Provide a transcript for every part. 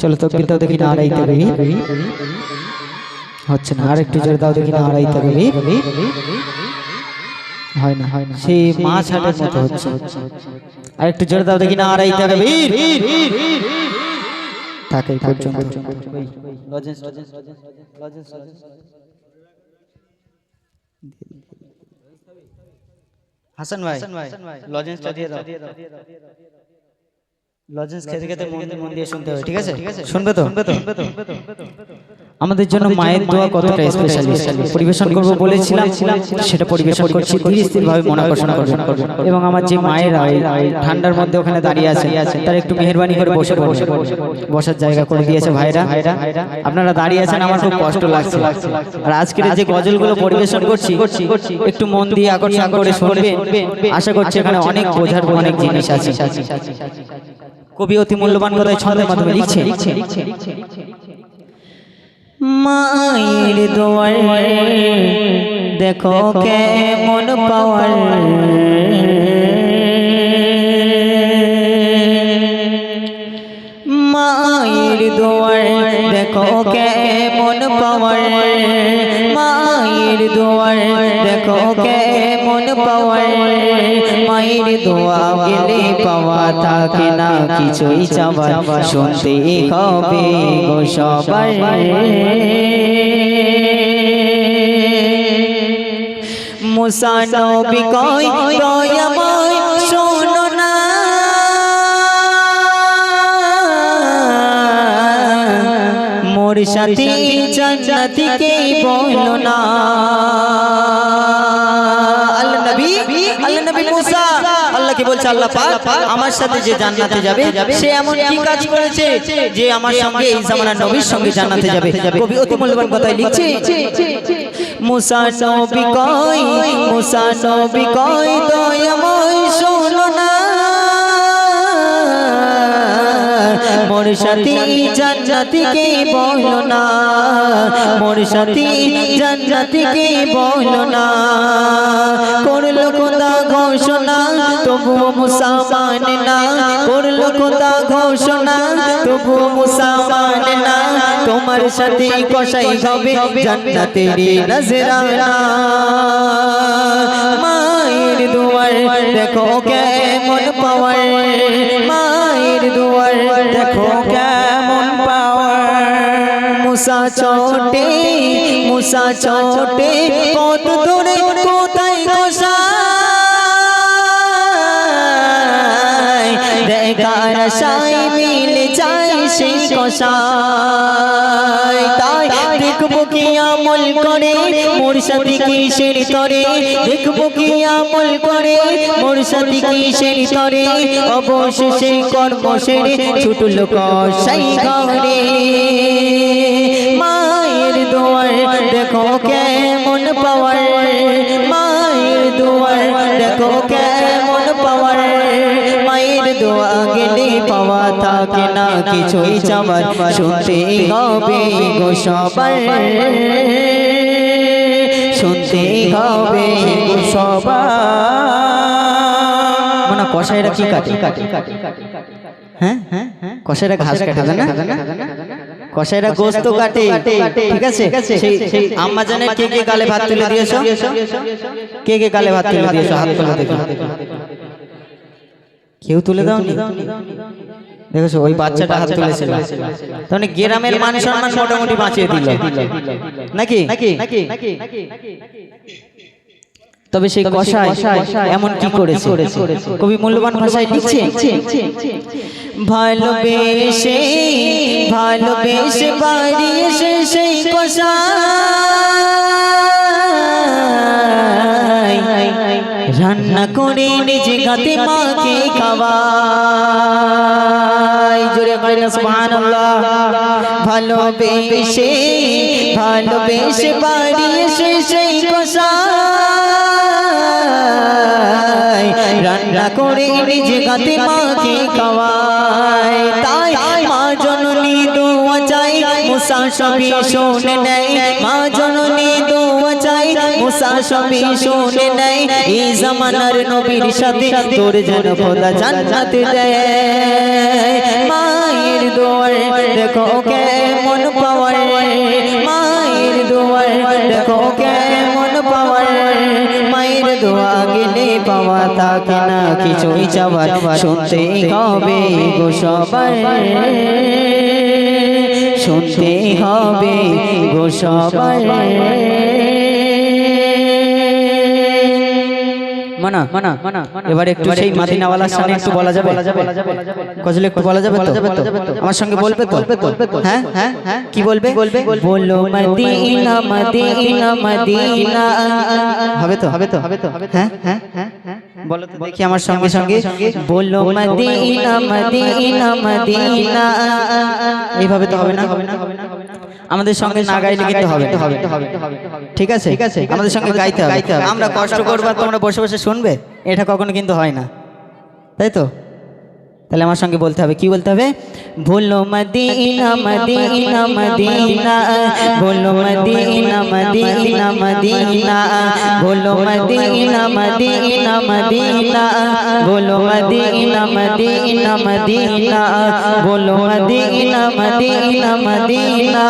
চলো তো দাও দেখি না, আড়াইতে রবি হচ্ছে না, আর একটু জোরে দাও দেখি না, আড়াইতে রবি হয় না হয় না। সেই মাছ হাটের মতো হচ্ছে। আর একটু জোরে দাও দেখি না, আড়াইতে রবি থাকে পর্যন্ত। হাসান ভাই, লজেন্সটা দিয়ে দাও। লজেন্স খেতে খেতে মন দিয়ে শুনতে হবে ঠিক আছে? শুনবে তো? আমাদের জন্য মায়ের দোয়া কতটা স্পেশাল পরিবেশন করব বলেছিলাম সেটা পরিবেশন করছি ধীরে স্থির ভাবে মন আকর্ষণ এবং আমার যে মায়েরা ঠান্ডার মধ্যে ওখানে দাঁড়িয়ে আছে তার একটু মেহেরবানি করে বসে বসে বসার জায়গা করে দিয়েছে ভাইরা। আপনারা দাঁড়িয়ে আছেন আমার খুব কষ্ট লাগছে। আর আজকের যে গজলগুলো পরিবেশন করছি একটু মন দিয়ে আকর্ষণ করে শুনবে আশা করছি এখানে অনেক বোঝার অনেক জিনিস আছে কবি অতি মূল্যবান কথায় ছন্দের মাধ্যমে লিখছে। মায়ের দোয়ার দেখো কেমন পাওয়ার। মায়ের দোয়ার দেখো কেমন পাওয়ার। মায়ের দোয়ার, দেখো কেমন পাওয়ার। মায়ের দোয়া গেলে পাওয়া থাকে না, কিছুই চাবার শুনতে হবে গো সবার। মুসা নবী কয় মোর সাথে জান্নাতিকে বলো না। আল্লাহ সাথে সে এমন কাজ করেছে যে আমার মুসা মুসা সাথী জান্নাতিকে বলো না। মোর সাথী জান্নাতিকে বলো না। করল খোদা ঘোষণা তবুও মুসা মানে না। করল খোদা ঘোষণা তবুও মুসা মানে না। তোমার সাথে কষাই হবে জান্নাতের নজরানা মায়ের দুয়ার দেখো কেমন পাওয়ার। মায়ের মুসা চোটে মুসা চোটে কত দূরে কোথায় গোসা দেখার সাই মিলে যায় সেই কষাই তাই দেখব কি আমল করে মোর সাথে কিসের তরে? দেখব কি আমল করে মোর সাথে কিসের তরে? অবশেষে কর্ম সেরে ছুটল কষাই ঘরে। থাকে না কিছুই চাওয়ার শুনতে হবে গো সবার শুনতে হবে গো সবার মানে কষাইরা কি কাটে? হ্যাঁ? হ্যাঁ কষাইরা ঘাস কাটে না কষাইরা গোস্ত কাটে। ঠিক আছে? সেই আম্মা জানের কে কে গালে ভাত তুলে দিয়েছ? কে কে গালে ভাত তুলে দিয়েছ? হাত তুলে দেখো কেউ তুলে দাওনি? দেখেছ? ওই বাচ্চাটা হাত তুলেছিল। তাহলে গ্রামের মান সম্মান মোটামুটি বাঁচিয়ে দিল। নাকি? নাকি? তবে সেই কষায় এমন কি করেছে? কবি মূল্যবান ভাষায় লিখছে? ভালোবেসে ভালোবেসে বাড়ি এসে সেই কষায় রান্না করে নিজে গাতে মাকে খাওয়াই জোরে করে না সুবহানাল্লাহ। ভালোবেসে ভালোবেসে বাড়ি এসে সেই কষায়। রান্না করে নিজে গাতে মাকে খাওয়াই তাই মা জননী দোয়া চাই। মুসা সবই শোনে নেয়। মা জননী মুসা সবই শোনে নেয়, এই জামানার নবীর সাথে তোর যেন খোদা জান্নাত দেয় দেখো কেমন পাওয়ার। মায়ের দুয়ার, দেখো কেমন পাওয়ার। মায়ের দোয়া গেলে পাওয়া তাকে না, কিছুই চাবার শুনতে হবে গো সবার। শুনতে হবে গো সবার। মানা মানা মানা এবার একটু সেই মাদিনাওয়ালার সামনে একটু বলা যাবে? কজলে একটু বলা যাবে তো? আমার সঙ্গে বলবে তো? হ্যাঁ হ্যাঁ হ্যাঁ কি বলবে? বলবে? বলো মদিনা মদিনা মদিনা হবে তো? হবে তো? হবে তো? হ্যাঁ হ্যাঁ হ্যাঁ বলো তো দেখি আমার সঙ্গে সঙ্গে। বলো মদিনা মদিনা মদিনা এইভাবে তো হবে না? হবে না? আমাদের সঙ্গে না গাইলে কিন্তু হবে হবে ঠিক আছে? ঠিক আছে? আমাদের সঙ্গে গাইতে হবে। আমরা কষ্ট করব তোমরা বসে বসে শুনবে? এটা কখনো কিন্তু হয় না। তাই তো? তাহলে আমার সঙ্গে বলতে হবে, কি বলতে হবে? বলো মদিনা মদিনা মদিনা বলো মদিনা মদিনা মদিনা বলো মদিনা মদিনা মদিনা বলো মদিনা মদিনা মদিনা বলো মদিনা মদিনা মদিনা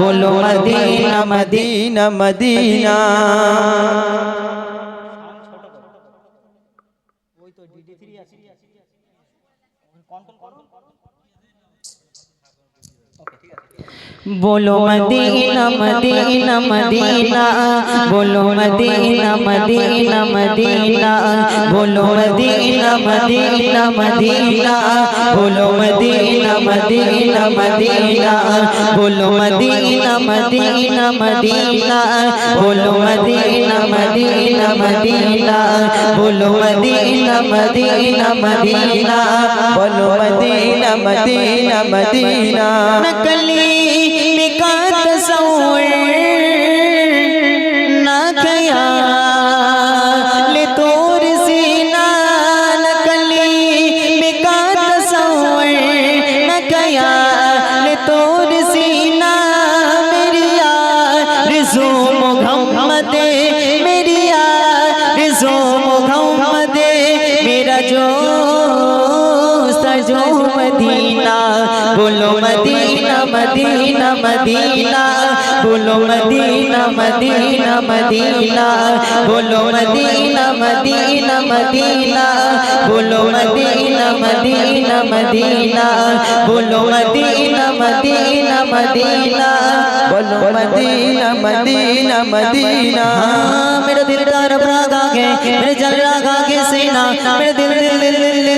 বলো মদিনা মদিনা মদিনা बोलो मदीना मदीना मदीना बोलो मदीना मदीना मदीना बोलो मदीना मदीना मदीना बोलो मदीना मदीना मदीना बोलो मदीना मदीना मदीना बोलो मदीना मदीना मदीना बोलो मदीना मदीना मदीना बोलो मदीना मदीना मदीना नकली বলো মদিনা মদিনা মদিনা। বলো মদিনা মদিনা মদিনা। বলো মদিনা মদিনা মদিনা। বলো মদিনা মদিনা মদিনা। বলো মদিনা মদিনা মদিনা। বলো মদিনা মদিনা মদিনা। मेरा दिल डर भागा है मेरे जल रागा के सेना मेरे दिल दिल दिल दिल